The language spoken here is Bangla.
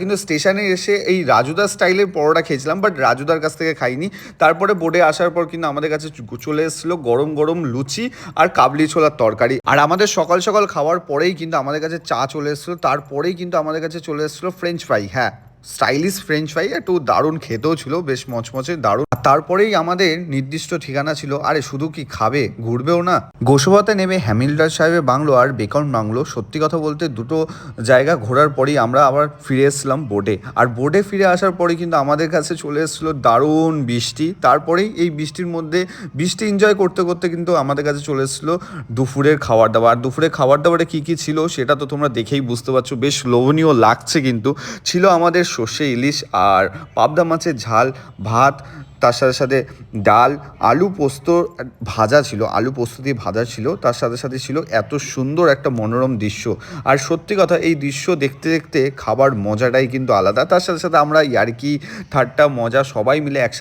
কিন্তু স্টেশনে এসে এই রাজুদার স্টাইলের পরোটা খেয়েছিলাম বাট রাজুদার কাছ থেকে খাইনি। তারপরে বোর্ডে আসার পর কিন্তু আমাদের কাছে চলে এসেছিল গরম গরম লুচি আর কাবলি ছোলার তরকারি। আর আমাদের সকাল সকাল খাওয়ার পরেই কিন্তু আমাদের কাছে চা চলে এসেছিল, তারপরেই কিন্তু আমাদের কাছে চলে এসেছিল ফ্রেঞ্চ ফ্রাই হ্যাঁ। স্টাইলিশ ফ্রেঞ্চ ফ্রাই একটু দারুণ খেতেও ছিল, বেশ মচমচে, দারুণ। তারপরেই আমাদের নির্দিষ্ট ঠিকানা ছিল, আরে শুধু কি খাবে? ঘুরবেও না। গোসবাতে নেমে হ্যামিল্টন সাহেবের বাংলো আর বেকন বাংলো, সত্যি কথা বলতে দুটো জায়গা ঘোরার পরেই আমরা আবার ফিরে এসেছিলাম বোটে আর বোটে ফিরে আসার পরে কিন্তু আমাদের কাছে চলে এসেছিল দারুণ বৃষ্টি। তারপরেই এই বৃষ্টির মধ্যে, বৃষ্টি এনজয় করতে করতে কিন্তু আমাদের কাছে চলে এসেছিল দুপুরের খাবার দাবার আর দুপুরের খাবার দাবারে কী কী ছিল, সেটা তো তোমরা দেখেই বুঝতে পারছ, বেশ লোভনীয় লাগছে কিন্তু। ছিল আমাদের সর্ষে, ইলিশ আর পাবদা মাছের ঝাল, ভাত, তার সাথে সাথে ডাল, আলু পোস্ত ভাজা ছিল, আলু পোস্ত দিয়ে ভাজা ছিল, তার সাথে সাথে ছিল এত সুন্দর একটা মনোরম দৃশ্য। আর সত্যি কথা, এই দৃশ্য দেখতে দেখতে খাবার মজাটাই কিন্তু আলাদা। তার সাথে সাথে আমরা ইয়ার্কি ঠাট্টা মজা সবাই মিলে একসাথে